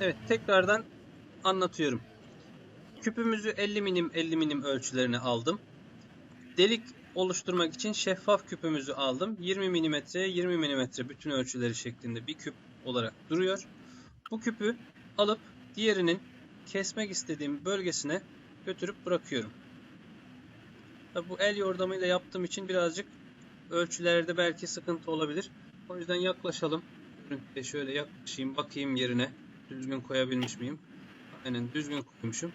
Evet tekrardan anlatıyorum. Küpümüzü 50 milim 50 milim ölçülerine aldım. Delik oluşturmak için şeffaf küpümüzü aldım. 20 milimetreye 20 milimetre bütün ölçüleri şeklinde bir küp olarak duruyor. Bu küpü alıp diğerinin kesmek istediğim bölgesine götürüp bırakıyorum. Tabi bu el yordamıyla yaptığım için birazcık ölçülerde belki sıkıntı olabilir. O yüzden yaklaşalım. Şöyle yaklaşayım bakayım yerine. Düzgün koyabilmiş miyim? Aynen düzgün koymuşum.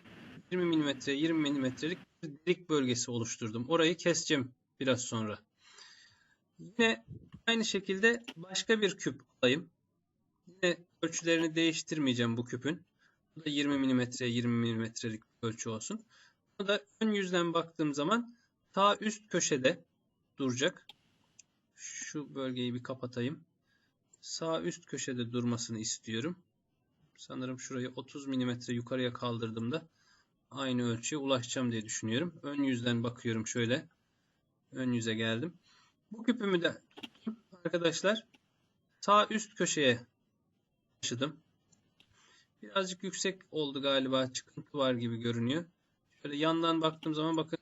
20 mm 20 mm'lik bir delik bölgesi oluşturdum. Orayı keseceğim biraz sonra. Yine aynı şekilde başka bir küp alayım. Yine ölçülerini değiştirmeyeceğim bu küpün. Bu da 20 mm 20 mm'lik ölçü olsun. Bu da ön yüzden baktığım zaman sağ üst köşede duracak. Şu bölgeyi bir kapatayım. Sağ üst köşede durmasını istiyorum. Sanırım şurayı 30 mm yukarıya kaldırdığımda aynı ölçüye ulaşacağım diye düşünüyorum. Ön yüzden bakıyorum şöyle. Ön yüze geldim. Bu küpümü de arkadaşlar. Sağ üst köşeye taşıdım. Birazcık yüksek oldu galiba. Çıkıntı var gibi görünüyor. Şöyle yandan baktığım zaman bakın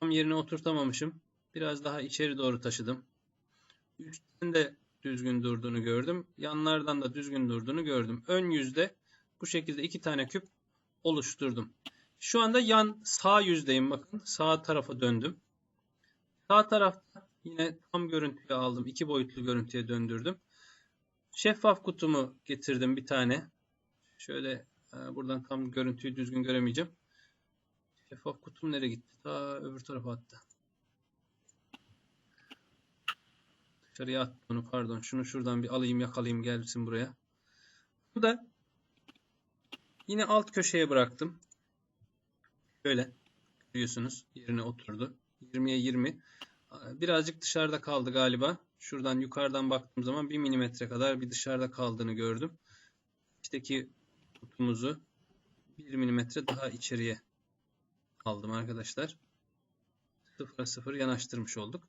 tam yerine oturtamamışım. Biraz daha içeri doğru taşıdım. Üstten de düzgün durduğunu gördüm. Yanlardan da düzgün durduğunu gördüm. Ön yüzde bu şekilde iki tane küp oluşturdum. Şu anda yan sağ yüzdeyim. Bakın sağ tarafa döndüm. Sağ tarafta yine tam görüntüyü aldım. iki boyutlu görüntüye döndürdüm. Şeffaf kutumu getirdim bir tane. Şöyle e, buradan tam görüntüyü düzgün göremeyeceğim. Şeffaf kutum nereye gitti? Ta öbür tarafa attı. Dışarıya attı onu pardon. Şunu şuradan bir alayım yakalayayım gelsin buraya. Bu da yine alt köşeye bıraktım. Şöyle görüyorsunuz yerine oturdu. 20'ye 20. Birazcık dışarıda kaldı galiba. Şuradan yukarıdan baktığım zaman 1 milimetre kadar bir dışarıda kaldığını gördüm. İçteki kutumuzu 1 milimetre daha içeriye aldım arkadaşlar. 0'a 0 yanaştırmış olduk.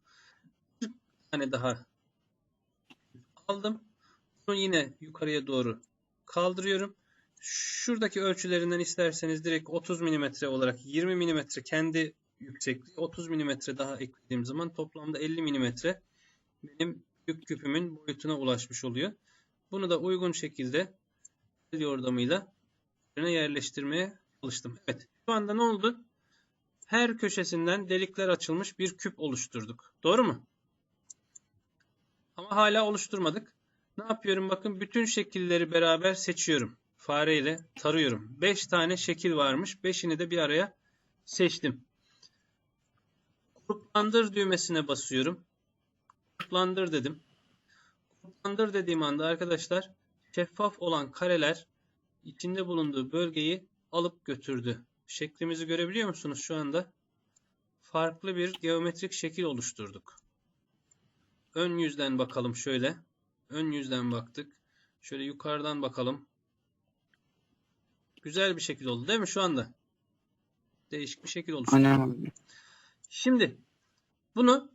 Bir tane daha aldım. Bunu yine yukarıya doğru kaldırıyorum. Şuradaki ölçülerinden isterseniz direkt 30 mm olarak 20 mm kendi yüksekliği 30 mm daha eklediğim zaman toplamda 50 mm benim yük küpümün boyutuna ulaşmış oluyor. Bunu da uygun şekilde el yordamıyla yerine yerleştirmeye çalıştım. Evet şu anda ne oldu? Her köşesinden delikler açılmış bir küp oluşturduk. Doğru mu? Ama hala oluşturmadık. Ne yapıyorum? Bakın bütün şekilleri beraber seçiyorum. Fareyle tarıyorum. 5 tane şekil varmış. 5'ini de bir araya seçtim. Gruplandır düğmesine basıyorum. Gruplandır dedim. Gruplandır dediğim anda arkadaşlar şeffaf olan kareler içinde bulunduğu bölgeyi alıp götürdü. Şeklimizi görebiliyor musunuz şu anda? Farklı bir geometrik şekil oluşturduk. Ön yüzden bakalım şöyle. Ön yüzden baktık. Şöyle yukarıdan bakalım. Güzel bir şekil oldu değil mi şu anda? Değişik bir şekil oluştu. Aynen. Şimdi bunu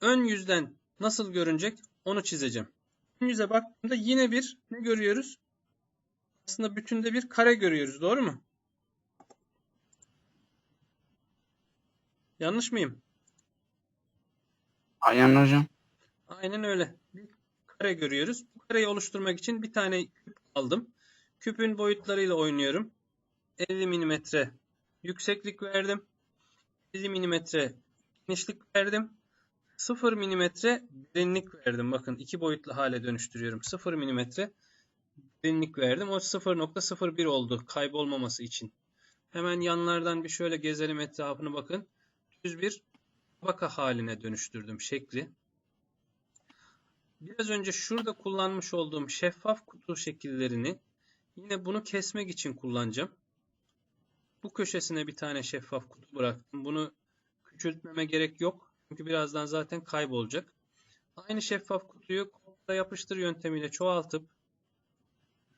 ön yüzden nasıl görünecek onu çizeceğim. Ön yüze baktığımda yine bir ne görüyoruz? Aslında bütünde bir kare görüyoruz. Doğru mu? Yanlış mıyım? Aynen hocam. Aynen öyle. Bir kare görüyoruz. Bu kareyi oluşturmak için bir tane küp aldım. Küpün boyutlarıyla oynuyorum. 50 mm yükseklik verdim. 50 mm genişlik verdim. 0 mm derinlik verdim. Bakın iki boyutlu hale dönüştürüyorum. 0 mm derinlik verdim. O 0.01 oldu kaybolmaması için. Hemen yanlardan bir şöyle gezelim etrafını bakın. Düz bir tabaka haline dönüştürdüm şekli. Biraz önce şurada kullanmış olduğum şeffaf kutu şekillerini yine bunu kesmek için kullanacağım. Bu köşesine bir tane şeffaf kutu bıraktım. Bunu küçültmeme gerek yok. Çünkü birazdan zaten kaybolacak. Aynı şeffaf kutuyu kopla yapıştır yöntemiyle çoğaltıp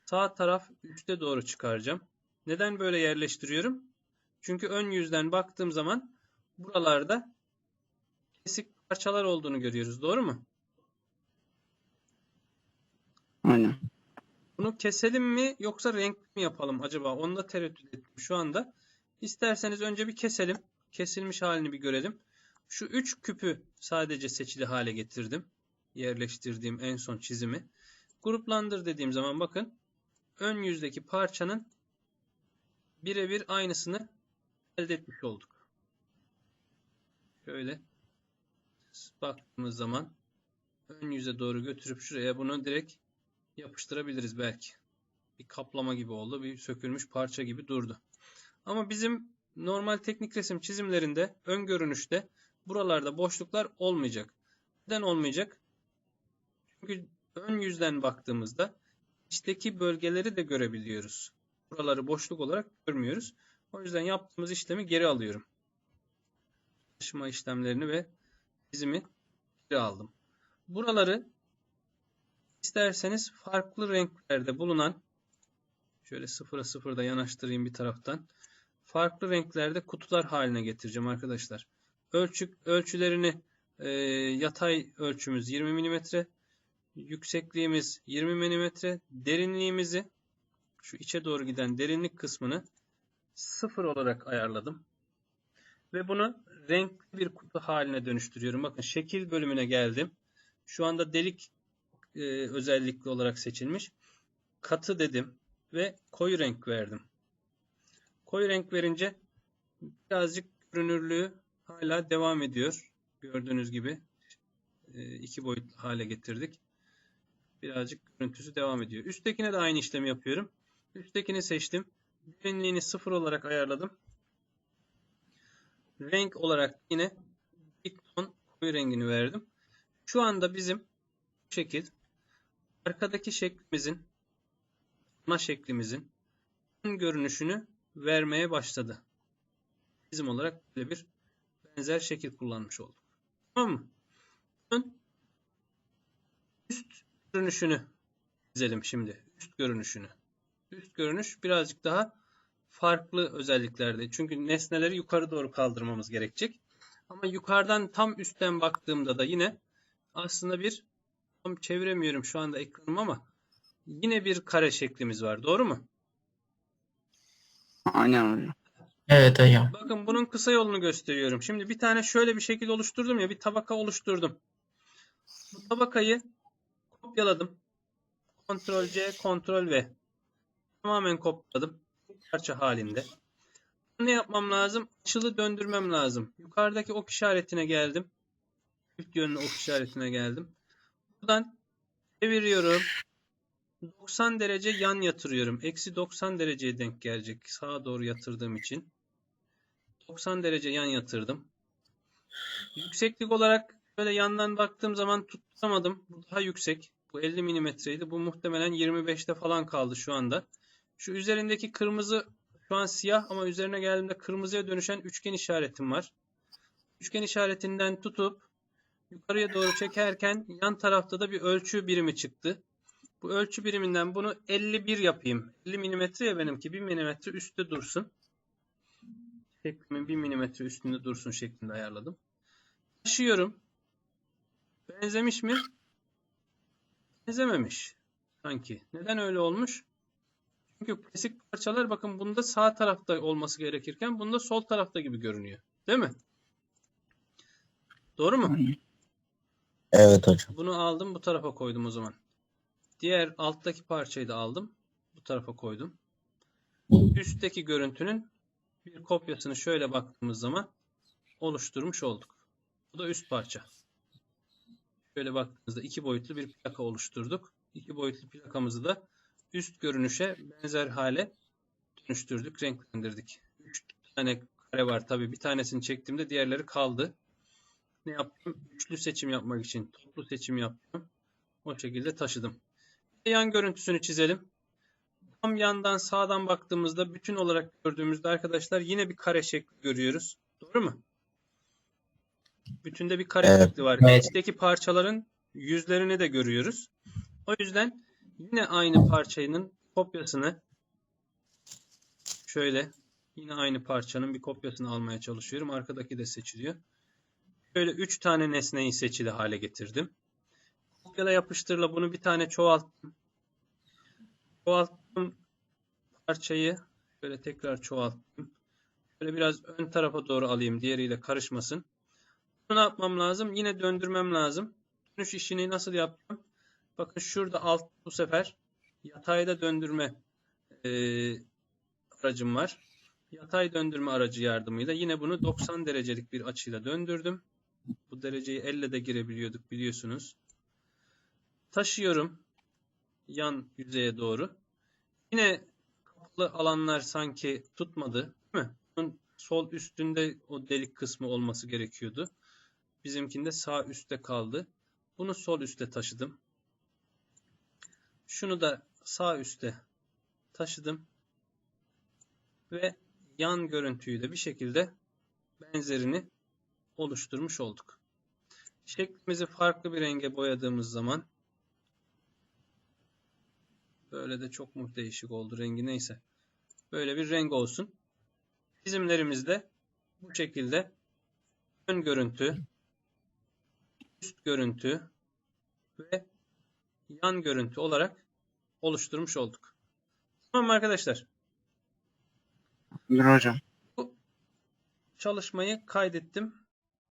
sağ taraf üste doğru çıkaracağım. Neden böyle yerleştiriyorum? Çünkü ön yüzden baktığım zaman buralarda kesik parçalar olduğunu görüyoruz. Doğru mu? Aynen. Bunu keselim mi yoksa renkli mi yapalım acaba? Onu da tereddüt ettim şu anda. İsterseniz önce bir keselim. Kesilmiş halini bir görelim. Şu üç küpü sadece seçili hale getirdim. Yerleştirdiğim en son çizimi. Gruplandır dediğim zaman bakın ön yüzdeki parçanın birebir aynısını elde etmiş olduk. Şöyle baktığımız zaman ön yüze doğru götürüp şuraya bunu direkt yapıştırabiliriz belki. Bir kaplama gibi oldu. Bir sökülmüş parça gibi durdu. Ama bizim normal teknik resim çizimlerinde ön görünüşte buralarda boşluklar olmayacak. Neden olmayacak? Çünkü ön yüzden baktığımızda içteki bölgeleri de görebiliyoruz. Buraları boşluk olarak görmüyoruz. O yüzden yaptığımız işlemi geri alıyorum. Taşıma işlemlerini ve çizimi geri aldım. Buraları isterseniz farklı renklerde bulunan şöyle sıfıra sıfırda yanaştırayım bir taraftan. Farklı renklerde kutular haline getireceğim arkadaşlar. Ölçü, ölçülerini e, yatay ölçümüz 20 mm, yüksekliğimiz 20 mm, derinliğimizi şu içe doğru giden derinlik kısmını sıfır olarak ayarladım. Ve bunu renkli bir kutu haline dönüştürüyorum. Bakın şekil bölümüne geldim. Şu anda delik e, özellikli olarak seçilmiş. Katı dedim ve koyu renk verdim. Koyu renk verince birazcık görünürlüğü hala devam ediyor. Gördüğünüz gibi e, iki boyutlu hale getirdik. Birazcık görüntüsü devam ediyor. Üsttekine de aynı işlemi yapıyorum. Üsttekini seçtim. Derinliğini sıfır olarak ayarladım. Renk olarak yine bir ton koyu rengini verdim. Şu anda bizim şekil arkadaki şeklimizin ana şeklimizin ön görünüşünü vermeye başladı. Bizim olarak böyle bir benzer şekil kullanmış olduk. Tamam mı? Ön üst görünüşünü çizelim şimdi. Üst görünüşünü. Üst görünüş birazcık daha farklı özelliklerde. Çünkü nesneleri yukarı doğru kaldırmamız gerekecek. Ama yukarıdan tam üstten baktığımda da yine aslında bir tam çeviremiyorum şu anda ekranım ama yine bir kare şeklimiz var. Doğru mu? Aynen hocam. Evet hocam. Bakın bunun kısa yolunu gösteriyorum. Şimdi bir tane şöyle bir şekil oluşturdum ya bir tabaka oluşturdum. Bu tabakayı kopyaladım. Ctrl C, Ctrl V. Tamamen kopyaladım. Parça halinde. Ne yapmam lazım? Açılı döndürmem lazım. Yukarıdaki ok işaretine geldim. Çift yönlü ok işaretine geldim. Buradan çeviriyorum. 90 derece yan yatırıyorum. Eksi 90 dereceye denk gelecek. Sağa doğru yatırdığım için. 90 derece yan yatırdım. Yükseklik olarak böyle yandan baktığım zaman tutamadım. Bu daha yüksek. Bu 50 milimetreydi. Bu muhtemelen 25'te falan kaldı şu anda. Şu üzerindeki kırmızı şu an siyah ama üzerine geldiğimde kırmızıya dönüşen üçgen işaretim var. Üçgen işaretinden tutup yukarıya doğru çekerken yan tarafta da bir ölçü birimi çıktı. Bu ölçü biriminden bunu 51 yapayım. 50 milimetre ya benimki 1 milimetre üstte dursun. Şeklimin 1 milimetre üstünde dursun şeklinde ayarladım. Taşıyorum. Benzemiş mi? Benzememiş. Sanki. Neden öyle olmuş? Çünkü kesik parçalar bakın bunda sağ tarafta olması gerekirken bunda sol tarafta gibi görünüyor. Değil mi? Doğru mu? Evet hocam. Bunu aldım bu tarafa koydum o zaman. Diğer alttaki parçayı da aldım. Bu tarafa koydum. Üstteki görüntünün bir kopyasını şöyle baktığımız zaman oluşturmuş olduk. Bu da üst parça. Şöyle baktığımızda iki boyutlu bir plaka oluşturduk. İki boyutlu plakamızı da üst görünüşe benzer hale dönüştürdük, renklendirdik. Üç tane kare var tabii. Bir tanesini çektiğimde diğerleri kaldı. Ne yaptım? Üçlü seçim yapmak için toplu seçim yaptım. O şekilde taşıdım. Yan görüntüsünü çizelim. Tam yandan sağdan baktığımızda bütün olarak gördüğümüzde arkadaşlar yine bir kare şekli görüyoruz. Doğru mu? Bütünde bir kare Evet. şekli var. Evet. İçteki parçaların yüzlerini de görüyoruz. O yüzden yine aynı parçanın kopyasını şöyle yine aynı parçanın bir kopyasını almaya çalışıyorum. Arkadaki de seçiliyor. Şöyle 3 tane nesneyi seçili hale getirdim. Kopyala yapıştırla bunu bir tane çoğalttım. çoğalttım parçayı. Şöyle tekrar çoğalttım. Şöyle biraz ön tarafa doğru alayım diğeriyle karışmasın. Bunu ne yapmam lazım? Yine döndürmem lazım. Dönüş işini nasıl yaptım? Bakın şurada alt bu sefer yatayda döndürme eee, aracım var. Yatay döndürme aracı yardımıyla yine bunu 90 derecelik bir açıyla döndürdüm. Bu dereceyi elle de girebiliyorduk biliyorsunuz. Taşıyorum yan yüzeye doğru. Yine kapalı alanlar sanki tutmadı, değil mi? Bunun sol üstünde o delik kısmı olması gerekiyordu. Bizimkinde sağ üstte kaldı. Bunu sol üste taşıdım. Şunu da sağ üste taşıdım. Ve yan görüntüyü de bir şekilde benzerini oluşturmuş olduk. Şeklimizi farklı bir renge boyadığımız zaman böyle de çok mu değişik oldu rengi neyse. Böyle bir renk olsun. Çizimlerimizde bu şekilde ön görüntü, üst görüntü ve yan görüntü olarak oluşturmuş olduk. Tamam arkadaşlar? Buyurun hocam. çalışmayı kaydettim.